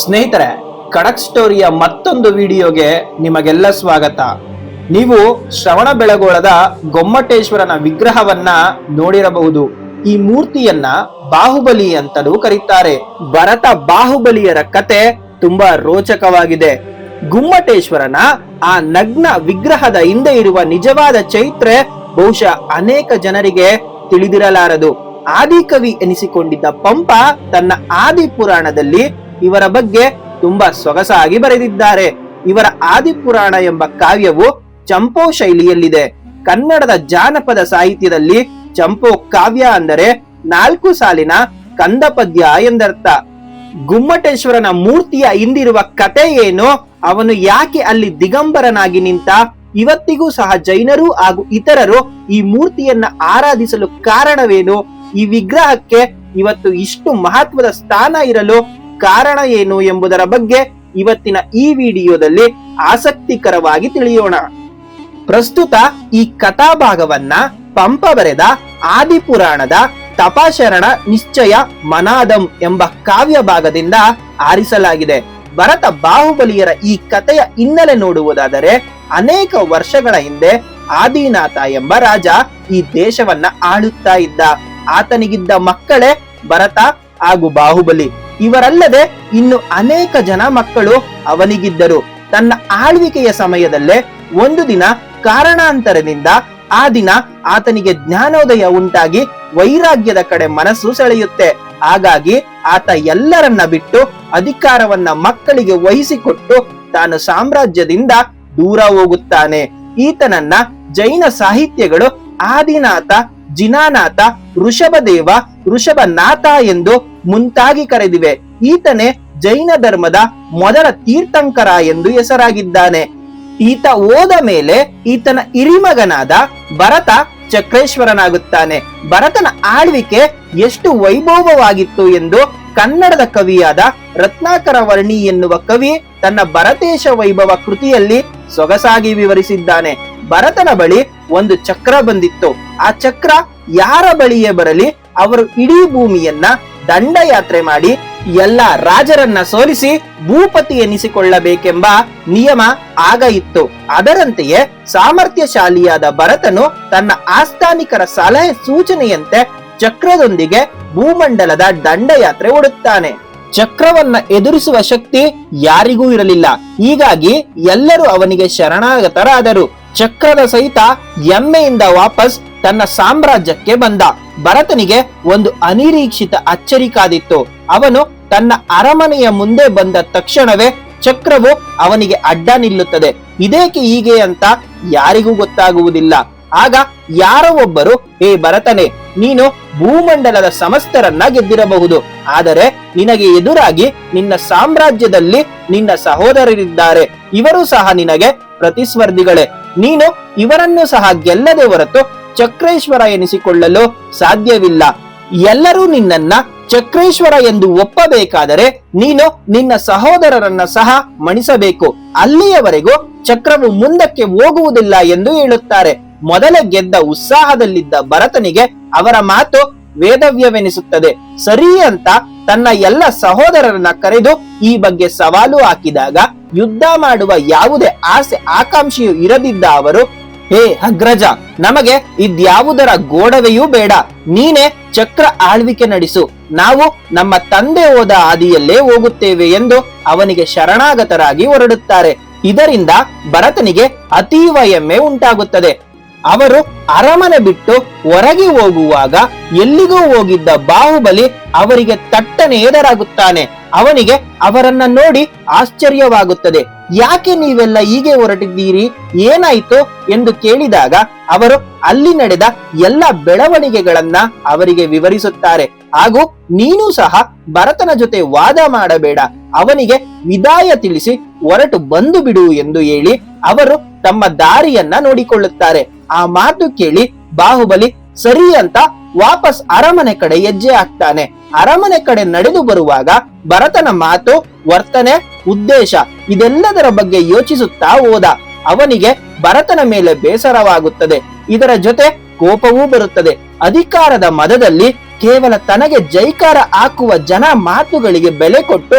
ಸ್ನೇಹಿತರೆ, ಖಡಕ್ ಸ್ಟೋರಿಯ ಮತ್ತೊಂದು ವಿಡಿಯೋಗೆ ನಿಮಗೆಲ್ಲ ಸ್ವಾಗತ. ನೀವು ಶ್ರವಣ ಬೆಳಗೋಳದ ಗೊಮ್ಮಟೇಶ್ವರನ ವಿಗ್ರಹವನ್ನ ನೋಡಿರಬಹುದು. ಈ ಮೂರ್ತಿಯನ್ನ ಬಾಹುಬಲಿ ಅಂತಲೂ ಕರೀತಾರೆ. ಭರತ ಬಾಹುಬಲಿಯರ ಕತೆ ತುಂಬಾ ರೋಚಕವಾಗಿದೆ. ಗುಮ್ಮಟೇಶ್ವರನ ಆ ನಗ್ನ ವಿಗ್ರಹದ ಹಿಂದೆ ಇರುವ ನಿಜವಾದ ಚೈತ್ರೆ ಬಹುಶಃ ಅನೇಕ ಜನರಿಗೆ ತಿಳಿದಿರಲಾರದು. ಆದಿಕವಿ ಎನಿಸಿಕೊಂಡಿದ್ದ ಪಂಪ ತನ್ನ ಆದಿ ಪುರಾಣದಲ್ಲಿ ಇವರ ಬಗ್ಗೆ ತುಂಬಾ ಸೊಗಸಾಗಿ ಬರೆದಿದ್ದಾರೆ. ಇವರ ಆದಿಪುರಾಣ ಎಂಬ ಕಾವ್ಯವು ಚಂಪೋ ಶೈಲಿಯಲ್ಲಿದೆ. ಕನ್ನಡದ ಜಾನಪದ ಸಾಹಿತ್ಯದಲ್ಲಿ ಚಂಪೋ ಕಾವ್ಯ ಅಂದರೆ ನಾಲ್ಕು ಸಾಲಿನ ಕಂದ ಪದ್ಯ ಎಂದರ್ಥ. ಗುಮ್ಮಟೇಶ್ವರನ ಮೂರ್ತಿಯ ಹಿಂದಿರುವ ಕತೆ ಏನು? ಅವನು ಯಾಕೆ ಅಲ್ಲಿ ದಿಗಂಬರನಾಗಿ ನಿಂತ? ಇವತ್ತಿಗೂ ಸಹ ಜೈನರು ಹಾಗೂ ಇತರರು ಈ ಮೂರ್ತಿಯನ್ನ ಆರಾಧಿಸಲು ಕಾರಣವೇನು? ಈ ವಿಗ್ರಹಕ್ಕೆ ಇವತ್ತು ಇಷ್ಟು ಮಹತ್ವದ ಸ್ಥಾನ ಇರಲು ಕಾರಣ ಏನು ಎಂಬುದರ ಬಗ್ಗೆ ಇವತ್ತಿನ ಈ ವಿಡಿಯೋದಲ್ಲಿ ಆಸಕ್ತಿಕರವಾಗಿ ತಿಳಿಯೋಣ. ಪ್ರಸ್ತುತ ಈ ಕಥಾಭಾಗವನ್ನ ಪಂಪ ಬರೆದ ಆದಿಪುರಾಣದ ತಪಾಶರಣ ನಿಶ್ಚಯ ಮನಾದಂ ಎಂಬ ಕಾವ್ಯ ಭಾಗದಿಂದ ಆರಿಸಲಾಗಿದೆ. ಭರತ ಬಾಹುಬಲಿಯರ ಈ ಕಥೆಯ ಹಿನ್ನೆಲೆ ನೋಡುವುದಾದರೆ ಅನೇಕ ವರ್ಷಗಳ ಹಿಂದೆ ಆದಿನಾಥ ಎಂಬ ರಾಜ ಈ ದೇಶವನ್ನ ಆಳುತ್ತಾ ಇದ್ದ. ಆತನಿಗಿದ್ದ ಮಕ್ಕಳೇ ಭರತ ಹಾಗೂ ಬಾಹುಬಲಿ. ಇವರಲ್ಲದೆ ಇನ್ನು ಅನೇಕ ಜನ ಮಕ್ಕಳು ಅವನಿಗಿದ್ದರು. ತನ್ನ ಆಳ್ವಿಕೆಯ ಸಮಯದಲ್ಲೇ ಒಂದು ದಿನ ಕಾರಣಾಂತರದಿಂದ ಆ ದಿನ ಆತನಿಗೆ ಜ್ಞಾನೋದಯ ಉಂಟಾಗಿ ವೈರಾಗ್ಯದ ಕಡೆ ಮನಸ್ಸು ಸೆಳೆಯುತ್ತೆ. ಹಾಗಾಗಿ ಆತ ಎಲ್ಲರನ್ನ ಬಿಟ್ಟು ಅಧಿಕಾರವನ್ನ ಮಕ್ಕಳಿಗೆ ವಹಿಸಿಕೊಟ್ಟು ತಾನು ಸಾಮ್ರಾಜ್ಯದಿಂದ ದೂರ ಹೋಗುತ್ತಾನೆ. ಈತನನ್ನ ಜೈನ ಸಾಹಿತ್ಯಗಳು ಆದಿನಾಥ ಜಿನಾನಾಥ ಋಷಭದೇವ ಋಷಭನಾಥ ಎಂದು ಮುಂತಾಗಿ ಕರೆದಿವೆ. ಈತನೇ ಜೈನ ಧರ್ಮದ ಮೊದಲ ತೀರ್ಥಂಕರ ಎಂದು ಹೆಸರಾಗಿದ್ದಾನೆ. ಈತ ಹೋದ ಮೇಲೆ ಈತನ ಹಿರಿಮಗನಾದ ಭರತ ಚಕ್ರೇಶ್ವರನಾಗುತ್ತಾನೆ. ಭರತನ ಆಳ್ವಿಕೆ ಎಷ್ಟು ವೈಭವವಾಗಿತ್ತು ಎಂದು ಕನ್ನಡದ ಕವಿಯಾದ ರತ್ನಾಕರ ವರ್ಣಿ ಎನ್ನುವ ಕವಿ ತನ್ನ ಭರತೇಶ ವೈಭವ ಕೃತಿಯಲ್ಲಿ ಸೊಗಸಾಗಿ ವಿವರಿಸಿದ್ದಾನೆ. ಭರತನ ಬಳಿ ಒಂದು ಚಕ್ರ ಬಂದಿತ್ತು. ಆ ಚಕ್ರ ಯಾರ ಬಳಿಯೇ ಬರಲಿ ಅವರು ಇಡೀ ಭೂಮಿಯನ್ನ ದಂಡಯಾತ್ರೆ ಮಾಡಿ ಎಲ್ಲ ರಾಜರನ್ನ ಸೋಲಿಸಿ ಭೂಪತಿ ಎನಿಸಿಕೊಳ್ಳಬೇಕೆಂಬ ನಿಯಮ ಆಗ ಇತ್ತು. ಅದರಂತೆಯೇ ಸಾಮರ್ಥ್ಯಶಾಲಿಯಾದ ಭರತನು ತನ್ನ ಆಸ್ಥಾನಿಕರ ಸಲಹೆ ಸೂಚನೆಯಂತೆ ಚಕ್ರದೊಂದಿಗೆ ಭೂಮಂಡಲದ ದಂಡಯಾತ್ರೆ ಓಡುತ್ತಾನೆ. ಚಕ್ರವನ್ನ ಎದುರಿಸುವ ಶಕ್ತಿ ಯಾರಿಗೂ ಇರಲಿಲ್ಲ. ಹೀಗಾಗಿ ಎಲ್ಲರೂ ಅವನಿಗೆ ಶರಣಾಗತರಾದರು. ಚಕ್ರದ ಸಹಿತ ಎಮ್ಮೆಯಿಂದ ವಾಪಸ್ ತನ್ನ ಸಾಮ್ರಾಜ್ಯಕ್ಕೆ ಬಂದ. ಭರತನಿಗೆ ಒಂದು ಅನಿರೀಕ್ಷಿತ ಅಚ್ಚರಿ ಕಾದಿತ್ತು. ಅವನು ತನ್ನ ಅರಮನೆಯ ಮುಂದೆ ಬಂದ ತಕ್ಷಣವೇ ಚಕ್ರವು ಅವನಿಗೆ ಅಡ್ಡ ನಿಲ್ಲುತ್ತದೆ. ಇದೇಕೆ ಹೀಗೆ ಅಂತ ಯಾರಿಗೂ ಗೊತ್ತಾಗುವುದಿಲ್ಲ. ಆಗ ಯಾರೋ ಒಬ್ಬರು ಹೇ ಭರತನೇ, ನೀನು ಭೂಮಂಡಲದ ಸಮಸ್ತರನ್ನ ಗೆದ್ದಿರಬಹುದು ಆದರೆ ನಿನಗೆ ಎದುರಾಗಿ ನಿನ್ನ ಸಾಮ್ರಾಜ್ಯದಲ್ಲಿ ನಿನ್ನ ಸಹೋದರರಿದ್ದಾರೆ. ಇವರು ಸಹ ನಿನಗೆ ಪ್ರತಿಸ್ಪರ್ಧಿಗಳೇ. ನೀನು ಇವರನ್ನು ಸಹ ಗೆಲ್ಲದೆ ಹೊರತು ಚಕ್ರೇಶ್ವರ ಎನಿಸಿಕೊಳ್ಳಲು ಸಾಧ್ಯವಿಲ್ಲ. ಎಲ್ಲರೂ ನಿನ್ನನ್ನ ಚಕ್ರೇಶ್ವರ ಎಂದು ಒಪ್ಪಬೇಕಾದರೆ ನೀನು ನಿನ್ನ ಸಹೋದರರನ್ನ ಸಹ ಮಣಿಸಬೇಕು. ಅಲ್ಲಿಯವರೆಗೂ ಚಕ್ರವು ಮುಂದಕ್ಕೆ ಹೋಗುವುದಿಲ್ಲ ಎಂದು ಹೇಳುತ್ತಾರೆ. ಮೊದಲೇ ಗೆದ್ದ ಉತ್ಸಾಹದಲ್ಲಿದ್ದ ಭರತನಿಗೆ ಅವರ ಮಾತು ವೇದವ್ಯವೆನಿಸುತ್ತದೆ. ಸರಿ ಅಂತ ತನ್ನ ಎಲ್ಲ ಸಹೋದರರನ್ನ ಕರೆದು ಈ ಬಗ್ಗೆ ಸವಾಲು ಹಾಕಿದಾಗ ಯುದ್ಧ ಮಾಡುವ ಯಾವುದೇ ಆಸೆ ಆಕಾಂಕ್ಷೆಯು ಇರದಿದ್ದ ಅವರು, ಹೇ ಅಗ್ರಜ, ನಮಗೆ ಇದ್ಯಾವುದರ ಗೋಡವೆಯೂ ಬೇಡ. ನೀನೇ ಚಕ್ರ ಆಳ್ವಿಕೆ ನಡೆಸು. ನಾವು ನಮ್ಮ ತಂದೆ ಹೋದ ಹಾದಿಯಲ್ಲೇ ಹೋಗುತ್ತೇವೆ ಎಂದು ಅವನಿಗೆ ಶರಣಾಗತರಾಗಿ ಹೊರಡುತ್ತಾರೆ. ಇದರಿಂದ ಭರತನಿಗೆ ಅತೀವ ಹೆಮ್ಮೆ ಉಂಟಾಗುತ್ತದೆ. ಅವರು ಅರಮನೆ ಬಿಟ್ಟು ಹೊರಗೆ ಹೋಗುವಾಗ ಎಲ್ಲಿಗೂ ಹೋಗಿದ್ದ ಬಾಹುಬಲಿ ಅವರಿಗೆ ತಟ್ಟನೆ ಎದುರಾಗುತ್ತಾನೆ. ಅವನಿಗೆ ಅವರನ್ನ ನೋಡಿ ಆಶ್ಚರ್ಯವಾಗುತ್ತದೆ. ಯಾಕೆ ನೀವೆಲ್ಲ ಹೀಗೆ ಹೊರಟಿದ್ದೀರಿ? ಏನಾಯ್ತು? ಎಂದು ಕೇಳಿದಾಗ ಅವರು ಅಲ್ಲಿ ನಡೆದ ಎಲ್ಲ ಬೆಳವಣಿಗೆಗಳನ್ನ ಅವರಿಗೆ ವಿವರಿಸುತ್ತಾರೆ. ಹಾಗೂ ನೀನು ಸಹ ಭರತನ ಜೊತೆ ವಾದ ಮಾಡಬೇಡ. ಅವನಿಗೆ ವಿದಾಯ ತಿಳಿಸಿ ಹೊರಟು ಬಂದು ಬಿಡು ಎಂದು ಹೇಳಿ ಅವರು ತಮ್ಮ ದಾರಿಯನ್ನ ನೋಡಿಕೊಳ್ಳುತ್ತಾರೆ. ಆ ಮಾತು ಕೇಳಿ ಬಾಹುಬಲಿ ಸರಿ ಅಂತ ವಾಪಸ್ ಅರಮನೆ ಕಡೆ ಹೆಜ್ಜೆ ಹಾಕ್ತಾನೆ. ಅರಮನೆ ಕಡೆ ನಡೆದು ಬರುವಾಗ ಭರತನ ಮಾತು, ವರ್ತನೆ, ಉದ್ದೇಶ ಇದೆಲ್ಲದರ ಬಗ್ಗೆ ಯೋಚಿಸುತ್ತಾ ಹೋದ. ಅವನಿಗೆ ಭರತನ ಮೇಲೆ ಬೇಸರವಾಗುತ್ತದೆ. ಇದರ ಜೊತೆ ಕೋಪವೂ ಬರುತ್ತದೆ. ಅಧಿಕಾರದ ಮದದಲ್ಲಿ ಕೇವಲ ತನಗೆ ಜೈಕಾರ ಹಾಕುವ ಜನ ಮಾತುಗಳಿಗೆ ಬೆಲೆ ಕೊಟ್ಟು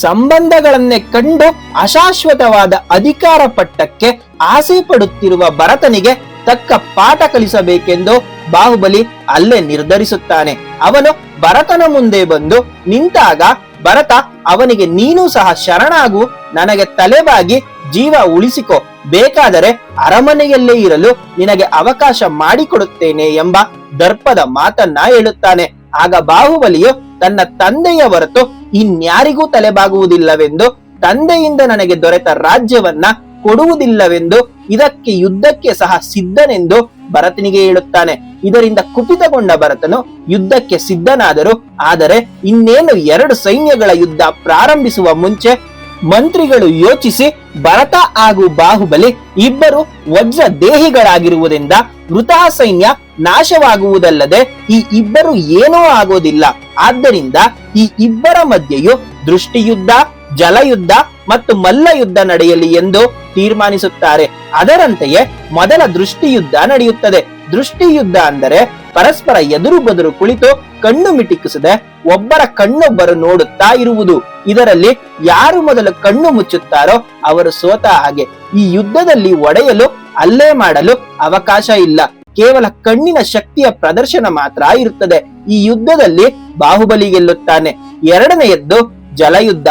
ಸಂಬಂಧಗಳನ್ನೇ ಕಂಡು ಅಶಾಶ್ವತವಾದ ಅಧಿಕಾರ ಪಟ್ಟಕ್ಕೆ ಆಸೆ ಪಡುತ್ತಿರುವ ಭರತನಿಗೆ ತಕ್ಕ ಪಾಠ ಕಲಿಸಬೇಕೆಂದು ಬಾಹುಬಲಿ ಅಲ್ಲೇ ನಿರ್ಧರಿಸುತ್ತಾನೆ. ಅವನು ಭರತನ ಮುಂದೆ ಬಂದು ನಿಂತಾಗ ಭರತ ಅವನಿಗೆ ನೀನು ಸಹ ಶರಣಾಗು, ನನಗೆ ತಲೆಬಾಗಿ ಜೀವ ಉಳಿಸಿಕೊ, ಬೇಕಾದರೆ ಅರಮನೆಯಲ್ಲೇ ಇರಲು ನಿನಗೆ ಅವಕಾಶ ಮಾಡಿಕೊಡುತ್ತೇನೆ ಎಂಬ ದರ್ಪದ ಮಾತನ್ನ ಹೇಳುತ್ತಾನೆ. ಆಗ ಬಾಹುಬಲಿಯು ತನ್ನ ತಂದೆಯ ಹೊರತು ಇನ್ಯಾರಿಗೂ ತಲೆಬಾಗುವುದಿಲ್ಲವೆಂದು ತಂದೆಯಿಂದ ನನಗೆ ದೊರೆತ ರಾಜ್ಯವನ್ನ ಕೊಡುವುದಿಲ್ಲವೆಂದು, ಇದಕ್ಕೆ ಯುದ್ಧಕ್ಕೆ ಸಹ ಸಿದ್ಧನೆಂದು ಭರತನಿಗೆ ಹೇಳುತ್ತಾನೆ. ಇದರಿಂದ ಕುಪಿತಗೊಂಡ ಭರತನು ಯುದ್ಧಕ್ಕೆ ಸಿದ್ಧನಾದರು. ಆದರೆ ಇನ್ನೇನು ಎರಡು ಸೈನ್ಯಗಳ ಯುದ್ಧ ಪ್ರಾರಂಭಿಸುವ ಮುಂಚೆ ಮಂತ್ರಿಗಳು ಯೋಚಿಸಿ ಭರತ ಹಾಗೂ ಬಾಹುಬಲಿ ಇಬ್ಬರು ವಜ್ರ ದೇಹಿಗಳಾಗಿರುವುದರಿಂದ ಮೃತ ಸೈನ್ಯ ನಾಶವಾಗುವುದಲ್ಲದೆ ಈ ಇಬ್ಬರು ಏನೂ ಆಗೋದಿಲ್ಲ. ಆದ್ದರಿಂದ ಈ ಇಬ್ಬರ ಮಧ್ಯೆಯೂ ದೃಷ್ಟಿಯುದ್ಧ, ಜಲಯುದ್ಧ ಮತ್ತು ಮಲ್ಲ ಯುದ್ಧ ನಡೆಯಲಿ ಎಂದು ತೀರ್ಮಾನಿಸುತ್ತಾರೆ. ಅದರಂತೆಯೇ ಮೊದಲ ದೃಷ್ಟಿ ಯುದ್ಧ ನಡೆಯುತ್ತದೆ. ದೃಷ್ಟಿ ಯುದ್ಧ ಅಂದರೆ ಪರಸ್ಪರ ಎದುರು ಬದುರು ಕುಳಿತು ಕಣ್ಣು ಮಿಟಿಕಿಸದೆ ಒಬ್ಬರ ಕಣ್ಣೊಬ್ಬರು ನೋಡುತ್ತಾ ಇರುವುದು. ಇದರಲ್ಲಿ ಯಾರು ಮೊದಲು ಕಣ್ಣು ಮುಚ್ಚುತ್ತಾರೋ ಅವರು ಸೋತ ಹಾಗೆ. ಈ ಯುದ್ಧದಲ್ಲಿ ಒಡೆಯಲು, ಅಲ್ಲೇ ಮಾಡಲು ಅವಕಾಶ ಇಲ್ಲ. ಕೇವಲ ಕಣ್ಣಿನ ಶಕ್ತಿಯ ಪ್ರದರ್ಶನ ಮಾತ್ರ ಇರುತ್ತದೆ. ಈ ಯುದ್ಧದಲ್ಲಿ ಬಾಹುಬಲಿ ಗೆಲ್ಲುತ್ತಾನೆ. ಎರಡನೆಯದ್ದು ಜಲಯುದ್ಧ.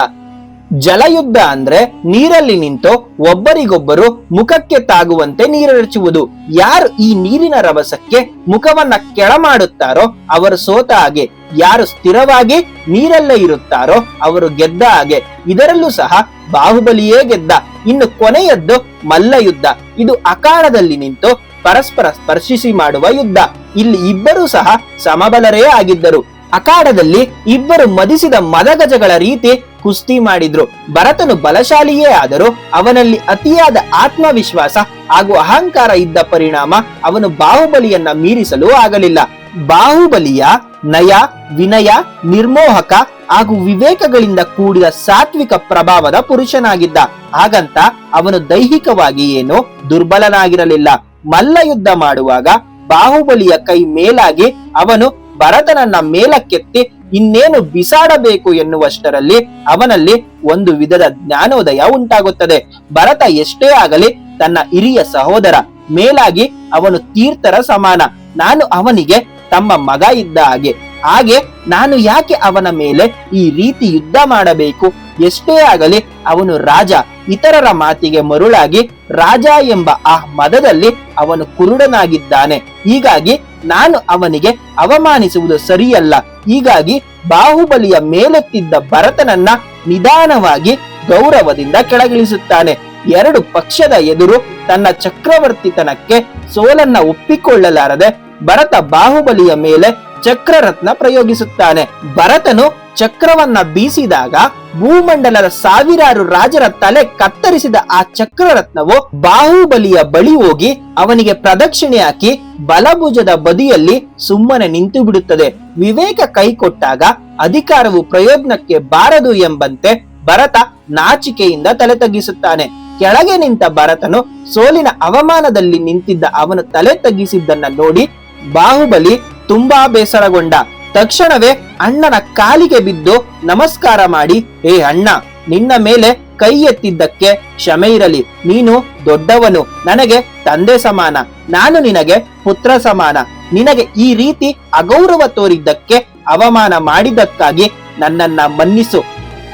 ಜಲಯುದ್ಧ ಅಂದ್ರೆ ನೀರಲ್ಲಿ ನಿಂತು ಒಬ್ಬರಿಗೊಬ್ಬರು ಮುಖಕ್ಕೆ ತಾಗುವಂತೆ ನೀರೆರಚುವುದು. ಯಾರು ಈ ನೀರಿನ ರಭಸಕ್ಕೆ ಮುಖವನ್ನ ಕೆಳ ಮಾಡುತ್ತಾರೋ ಅವರು ಸೋತ ಹಾಗೆ, ಯಾರು ಸ್ಥಿರವಾಗಿ ನೀರಲ್ಲೇ ಇರುತ್ತಾರೋ ಅವರು ಗೆದ್ದ ಹಾಗೆ, ಇದರಲ್ಲೂ ಸಹ ಬಾಹುಬಲಿಯೇ ಗೆದ್ದ. ಇನ್ನು ಕೊನೆಯದ್ದು ಮಲ್ಲ ಯುದ್ಧ ಇದು ಅಕಾರದಲ್ಲಿ ನಿಂತು ಪರಸ್ಪರ ಸ್ಪರ್ಶಿಸಿ ಮಾಡುವ ಯುದ್ಧ. ಇಲ್ಲಿ ಇಬ್ಬರೂ ಸಹ ಸಮಬಲರೇ ಆಗಿದ್ದರು. ಅಖಾಡದಲ್ಲಿ ಇಬ್ಬರು ಮದಿಸಿದ ಮದಗಜಗಳ ರೀತಿ ಕುಸ್ತಿ ಮಾಡಿದ್ರು. ಭರತನು ಬಲಶಾಲಿಯೇ ಆದರೂ ಅವನಲ್ಲಿ ಅತಿಯಾದ ಆತ್ಮವಿಶ್ವಾಸ ಹಾಗೂ ಅಹಂಕಾರ ಇದ್ದ ಪರಿಣಾಮ ಅವನು ಬಾಹುಬಲಿಯನ್ನ ಮೀರಿಸಲು ಆಗಲಿಲ್ಲ. ಬಾಹುಬಲಿಯ ನಯ, ವಿನಯ, ನಿರ್ಮೋಹಕ ಹಾಗೂ ವಿವೇಕಗಳಿಂದ ಕೂಡಿದ ಸಾತ್ವಿಕ ಪ್ರಭಾವದ ಪುರುಷನಾಗಿದ್ದ. ಹಾಗಂತ ಅವನು ದೈಹಿಕವಾಗಿ ಏನು ದುರ್ಬಲನಾಗಿರಲಿಲ್ಲ. ಮಲ್ಲ ಯುದ್ಧ ಮಾಡುವಾಗ ಬಾಹುಬಲಿಯ ಕೈ ಮೇಲಾಗಿ ಅವನು ಭರತನನ್ನ ಮೇಲಕ್ಕೆತ್ತಿ ಇನ್ನೇನು ಬಿಸಾಡಬೇಕು ಎನ್ನುವಷ್ಟರಲ್ಲಿ ಅವನಲ್ಲಿ ಒಂದು ವಿಧದ ಜ್ಞಾನೋದಯ ಉಂಟಾಗುತ್ತದೆ. ಭರತ ಎಷ್ಟೇ ಆಗಲಿ ತನ್ನ ಹಿರಿಯ ಸಹೋದರ, ಮೇಲಾಗಿ ಅವನು ತೀರ್ಥರ ಸಮಾನ. ನಾನು ಅವನಿಗೆ ತಮ್ಮ ಮಗ ಇದ್ದ ಹಾಗೆ. ಹಾಗೆ ನಾನು ಯಾಕೆ ಅವನ ಮೇಲೆ ಈ ರೀತಿ ಯುದ್ಧ ಮಾಡಬೇಕು? ಎಷ್ಟೇ ಆಗಲಿ ಅವನು ರಾಜ. ಇತರರ ಮಾತಿಗೆ ಮರುಳಾಗಿ ರಾಜ ಎಂಬ ಆ ಮದದಲ್ಲಿ ಅವನು ಕುರುಡನಾಗಿದ್ದಾನೆ. ಹೀಗಾಗಿ ನಾನು ಅವನಿಗೆ ಅವಮಾನಿಸುವುದು ಸರಿಯಲ್ಲ. ಹೀಗಾಗಿ ಬಾಹುಬಲಿಯ ಮೇಲೆತ್ತಿದ್ದ ಭರತನನ್ನ ನಿಧಾನವಾಗಿ ಗೌರವದಿಂದ ಕೆಳಗಿಳಿಸುತ್ತಾನೆ. ಎರಡು ಪಕ್ಷದ ಎದುರು ತನ್ನ ಚಕ್ರವರ್ತಿತನಕ್ಕೆ ಸೋಲನ್ನ ಒಪ್ಪಿಕೊಳ್ಳಲಾರದೆ ಭರತ ಬಾಹುಬಲಿಯ ಮೇಲೆ ಚಕ್ರರತ್ನ ಪ್ರಯೋಗಿಸುತ್ತಾನೆ. ಭರತನು ಚಕ್ರವನ್ನ ಬೀಸಿದಾಗ ಭೂಮಂಡಲದ ಸಾವಿರಾರು ರಾಜರ ತಲೆ ಕತ್ತರಿಸಿದ ಆ ಚಕ್ರರತ್ನವು ಬಾಹುಬಲಿಯ ಬಳಿ ಹೋಗಿ ಅವನಿಗೆ ಪ್ರದಕ್ಷಿಣೆ ಹಾಕಿ ಬಲಭುಜದ ಬದಿಯಲ್ಲಿ ಸುಮ್ಮನೆ ನಿಂತು ಬಿಡುತ್ತದೆ. ವಿವೇಕ ಕೈ ಕೊಟ್ಟಾಗ ಅಧಿಕಾರವು ಪ್ರಯೋಜನಕ್ಕೆ ಬಾರದು ಎಂಬಂತೆ ಭರತ ನಾಚಿಕೆಯಿಂದ ತಲೆ ತಗ್ಗಿಸುತ್ತಾನೆ. ಕೆಳಗೆ ನಿಂತ ಭರತನು ಸೋಲಿನ ಅವಮಾನದಲ್ಲಿ ನಿಂತಿದ್ದ ಅವನು ತಲೆ ತಗ್ಗಿಸಿದ್ದನ್ನ ನೋಡಿ ಬಾಹುಬಲಿ ತುಂಬಾ ಬೇಸರಗೊಂಡ. ತಕ್ಷಣವೇ ಅಣ್ಣನ ಕಾಲಿಗೆ ಬಿದ್ದು ನಮಸ್ಕಾರ ಮಾಡಿ, ಹೇ ಅಣ್ಣ, ನಿನ್ನ ಮೇಲೆ ಕೈ ಎತ್ತಿದ್ದಕ್ಕೆ ಕ್ಷಮೆ ಇರಲಿ. ನೀನು ದೊಡ್ಡವನು, ನನಗೆ ತಂದೆ ಸಮಾನ. ನಾನು ನಿನಗೆ ಪುತ್ರ ಸಮಾನ. ನಿನಗೆ ಈ ರೀತಿ ಅಗೌರವ ತೋರಿದ್ದಕ್ಕೆ ಅವಮಾನ ಮಾಡಿದ್ದಕ್ಕಾಗಿ ನನ್ನನ್ನ ಮನ್ನಿಸು.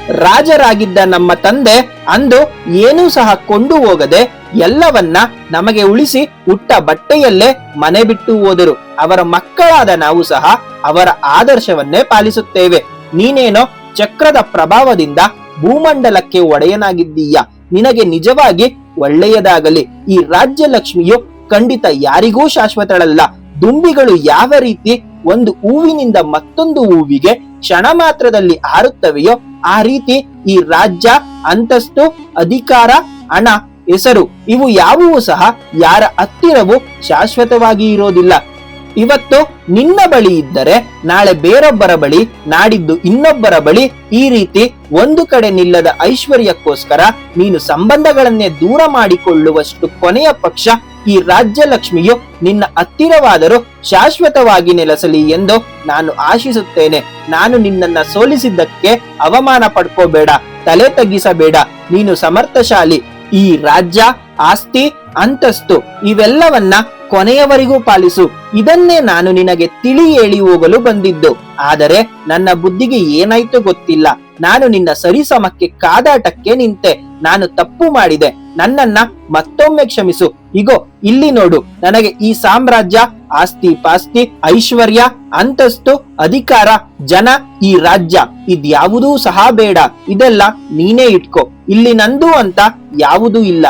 ರಾಜರಾಗಿದ್ದ ನಮ್ಮ ತಂದೆ ಅಂದು ಏನೂ ಸಹ ಕೊಂಡು ಹೋಗದೆ ಎಲ್ಲವನ್ನ ನಮಗೆ ಉಳಿಸಿ ಉಟ್ಟ ಬಟ್ಟೆಯಲ್ಲೇ ಮನೆ ಬಿಟ್ಟು ಹೋದರು. ಅವರ ಮಕ್ಕಳಾದ ನಾವು ಸಹ ಅವರ ಆದರ್ಶವನ್ನೇ ಪಾಲಿಸುತ್ತೇವೆ. ನೀನೇನೋ ಚಕ್ರದ ಪ್ರಭಾವದಿಂದ ಭೂಮಂಡಲಕ್ಕೆ ಒಡೆಯನಾಗಿದ್ದೀಯ? ನಿನಗೆ ನಿಜವಾಗಿ ಒಳ್ಳೆಯದಾಗಲಿ. ಈ ರಾಜ್ಯ ಲಕ್ಷ್ಮಿಯು ಖಂಡಿತ ಯಾರಿಗೂ ಶಾಶ್ವತಳಲ್ಲ. ದುಂಬಿಗಳು ಯಾವ ರೀತಿ ಒಂದು ಹೂವಿನಿಂದ ಮತ್ತೊಂದು ಹೂವಿಗೆ ಕ್ಷಣ ಮಾತ್ರದಲ್ಲಿ ಹಾರುತ್ತವೆಯೋ ಆ ರೀತಿ ಈ ರಾಜ್ಯ, ಅಂತಸ್ತು, ಅಧಿಕಾರ, ಹಣ, ಹೆಸರು ಇವು ಯಾವುವು ಸಹ ಯಾರ ಹತ್ತಿರವೂ ಶಾಶ್ವತವಾಗಿ ಇರೋದಿಲ್ಲ. ಇವತ್ತು ನಿನ್ನ ಬಳಿ ಇದ್ದರೆ ನಾಳೆ ಬೇರೊಬ್ಬರ ಬಳಿ, ನಾಡಿದ್ದು ಇನ್ನೊಬ್ಬರ ಬಳಿ ಈ ರೀತಿ ಒಂದು ಕಡೆ ನಿಲ್ಲದ ಐಶ್ವರ್ಯಕ್ಕೋಸ್ಕರ ನೀನು ಸಂಬಂಧಗಳನ್ನೇ ದೂರ ಮಾಡಿಕೊಳ್ಳುವಷ್ಟು ಕೊನೆಯ ಪಕ್ಷ ಈ ರಾಜ್ಯ ಲಕ್ಷ್ಮಿಯು ನಿನ್ನ ಹತ್ತಿರವಾದರೂ ಶಾಶ್ವತವಾಗಿ ನೆಲೆಸಲಿ ಎಂದು ನಾನು ಆಶಿಸುತ್ತೇನೆ. ನಾನು ನಿನ್ನನ್ನ ಸೋಲಿಸಿದ್ದಕ್ಕೆ ಅವಮಾನ ಪಡ್ಕೋಬೇಡ, ತಲೆ ತಗ್ಗಿಸಬೇಡ. ನೀನು ಸಮರ್ಥಶಾಲಿ. ಈ ರಾಜ್ಯ, ಆಸ್ತಿ ಅಂತಸ್ತು, ಇವೆಲ್ಲವನ್ನ ಕೊನೆಯವರೆಗೂ ಪಾಲಿಸು. ಇದನ್ನೇ ನಾನು ನಿನಗೆ ತಿಳಿ ಹೇಳಿ ಹೋಗಲು ಬಂದಿದ್ದು. ಆದರೆ ನನ್ನ ಬುದ್ಧಿಗೆ ಏನಾಯ್ತು ಗೊತ್ತಿಲ್ಲ. ನಾನು ನಿನ್ನ ಸರಿಸಮಕ್ಕೆ ಕಾದಾಟಕ್ಕೆ ನಿಂತೆ. ನಾನು ತಪ್ಪು ಮಾಡಿದೆ. ನನ್ನನ್ನ ಮತ್ತೊಮ್ಮೆ ಕ್ಷಮಿಸು. ಇಗೋ, ಇಲ್ಲಿ ನೋಡು. ನನಗೆ ಈ ಸಾಮ್ರಾಜ್ಯ ಆಸ್ತಿ ಪಾಸ್ತಿ, ಐಶ್ವರ್ಯ, ಅಂತಸ್ತು, ಅಧಿಕಾರ, ಜನ, ಈ ರಾಜ್ಯ. ಇದ್ಯಾವುದೂ ಸಹ ಬೇಡ. ಇದೆಲ್ಲ ನೀನೇ ಇಟ್ಕೋ. ಇಲ್ಲಿ ನಂದು ಅಂತ ಯಾವುದೂ ಇಲ್ಲ,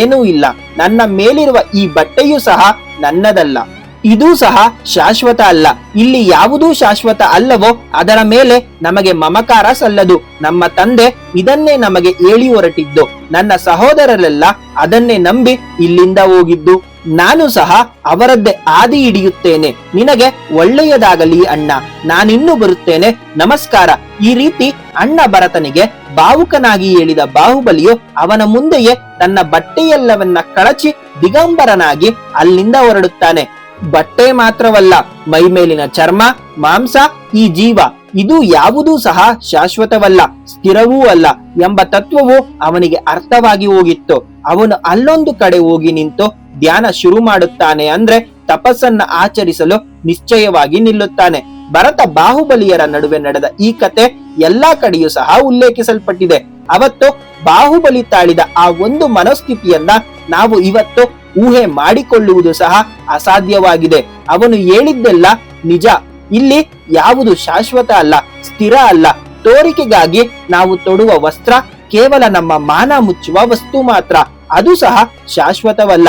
ಏನೂ ಇಲ್ಲ. ನನ್ನ ಮೇಲಿರುವ ಈ ಬಟ್ಟೆಯೂ ಸಹ ನನ್ನದಲ್ಲ. ಇದೂ ಸಹ ಶಾಶ್ವತ ಅಲ್ಲ. ಇಲ್ಲಿ ಯಾವುದೂ ಶಾಶ್ವತ ಅಲ್ಲವೋ, ಅದರ ಮೇಲೆ ನಮಗೆ ಮಮಕಾರ ಸಲ್ಲದು. ನಮ್ಮ ತಂದೆ ಇದನ್ನೇ ನಮಗೆ ಹೇಳಿ ಹೊರಟಿದ್ದು. ನನ್ನ ಸಹೋದರರೆಲ್ಲ ಅದನ್ನೇ ನಂಬಿ ಇಲ್ಲಿಂದ ಹೋಗಿದ್ದು. ನಾನು ಸಹ ಅವರದ್ದೇ ಆದಿ ಹಿಡಿಯುತ್ತೇನೆ. ನಿನಗೆ ಒಳ್ಳೆಯದಾಗಲಿ ಅಣ್ಣ. ನಾನಿನ್ನು ಬರುತ್ತೇನೆ. ನಮಸ್ಕಾರ. ಈ ರೀತಿ ಅಣ್ಣ ಭರತನಿಗೆ ಭಾವುಕನಾಗಿ ಹೇಳಿದ ಬಾಹುಬಲಿಯು ಅವನ ಮುಂದೆಯೇ ತನ್ನ ಬಟ್ಟೆಯೆಲ್ಲವನ್ನ ಕಳಚಿ ದಿಗಂಬರನಾಗಿ ಅಲ್ಲಿಂದ ಹೊರಡುತ್ತಾನೆ. ಬಟ್ಟೆ ಮಾತ್ರವಲ್ಲ ಮೈಮೇಲಿನ ಚರ್ಮ, ಮಾಂಸ, ಈ ಜೀವ, ಇದು ಯಾವುದೂ ಸಹ ಶಾಶ್ವತವಲ್ಲ, ಸ್ಥಿರವೂ ಅಲ್ಲ ಎಂಬ ತತ್ವವು ಅವನಿಗೆ ಅರ್ಥವಾಗಿ ಹೋಗಿತ್ತು. ಅವನು ಅಲ್ಲೊಂದು ಕಡೆ ಹೋಗಿ ನಿಂತು ಧ್ಯಾನ ಶುರು ಮಾಡುತ್ತಾನೆ ಅಂದ್ರೆ ತಪಸ್ಸನ್ನ ಆಚರಿಸಲು ನಿಶ್ಚಯವಾಗಿ ನಿಲ್ಲುತ್ತಾನೆ. ಭರತ ಬಾಹುಬಲಿಯರ ನಡುವೆ ನಡೆದ ಈ ಕತೆ ಎಲ್ಲಾ ಕಡೆಯೂ ಸಹ ಉಲ್ಲೇಖಿಸಲ್ಪಟ್ಟಿದೆ. ಅವತ್ತು ಬಾಹುಬಲಿ ತಾಳಿದ ಆ ಒಂದು ಮನಸ್ಥಿತಿಯನ್ನ ನಾವು ಇವತ್ತು ಊಹೆ ಮಾಡಿಕೊಳ್ಳುವುದು ಸಹ ಅಸಾಧ್ಯವಾಗಿದೆ. ಅವನು ಹೇಳಿದ್ದೆಲ್ಲ ನಿಜ. ಇಲ್ಲಿ ಯಾವುದು ಶಾಶ್ವತ ಅಲ್ಲ, ಸ್ಥಿರ ಅಲ್ಲ. ತೋರಿಕೆಗಾಗಿ ನಾವು ತೊಡುವ ವಸ್ತ್ರ ಕೇವಲ ನಮ್ಮ ಮಾನ ಮುಚ್ಚುವ ವಸ್ತು ಮಾತ್ರ. ಅದು ಸಹ ಶಾಶ್ವತವಲ್ಲ.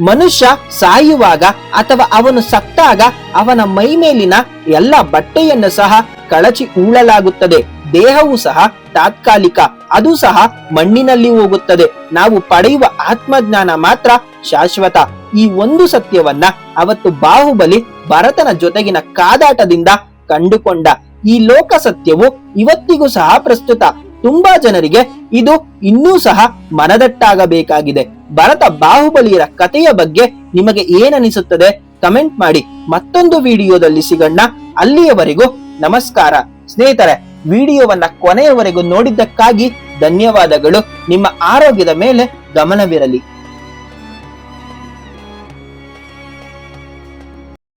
ಮನುಷ್ಯ ಸಾಯುವಾಗ ಅಥವಾ ಅವನು ಸತ್ತಾಗ ಅವನ ಮೈ ಮೇಲಿನ ಎಲ್ಲ ಬಟ್ಟೆಯನ್ನು ಸಹ ಕಳಚಿ ಉಳಲಾಗುತ್ತದೆ ದೇಹವು ಸಹ ತಾತ್ಕಾಲಿಕ, ಅದು ಸಹ ಮಣ್ಣಿನಲ್ಲಿ ಹೋಗುತ್ತದೆ. ನಾವು ಪಡೆಯುವ ಆತ್ಮಜ್ಞಾನ ಮಾತ್ರ ಶಾಶ್ವತ. ಈ ಒಂದು ಸತ್ಯವನ್ನ ಅವತ್ತು ಬಾಹುಬಲಿ ಭರತನ ಜೊತೆಗಿನ ಕಾದಾಟದಿಂದ ಕಂಡುಕೊಂಡ. ಈ ಲೋಕ ಸತ್ಯವು ಇವತ್ತಿಗೂ ಸಹ ಪ್ರಸ್ತುತ. ತುಂಬಾ ಜನರಿಗೆ ಇದು ಇನ್ನೂ ಸಹ ಮನದಟ್ಟಾಗಬೇಕಾಗಿದೆ. ಭರತ ಬಾಹುಬಲಿಯರ ಕಥೆಯ ಬಗ್ಗೆ ನಿಮಗೆ ಏನನಿಸುತ್ತದೆ ಕಮೆಂಟ್ ಮಾಡಿ. ಮತ್ತೊಂದು ವಿಡಿಯೋದಲ್ಲಿ ಸಿಗಣ್ಣ ಅಲ್ಲಿಯವರೆಗೂ ನಮಸ್ಕಾರ. ಸ್ನೇಹಿತರೆ, ವಿಡಿಯೋವನ್ನ ಕೊನೆಯವರೆಗೂ ನೋಡಿದ್ದಕ್ಕಾಗಿ ಧನ್ಯವಾದಗಳು. ನಿಮ್ಮ ಆರೋಗ್ಯದ ಮೇಲೆ ಗಮನವಿರಲಿ.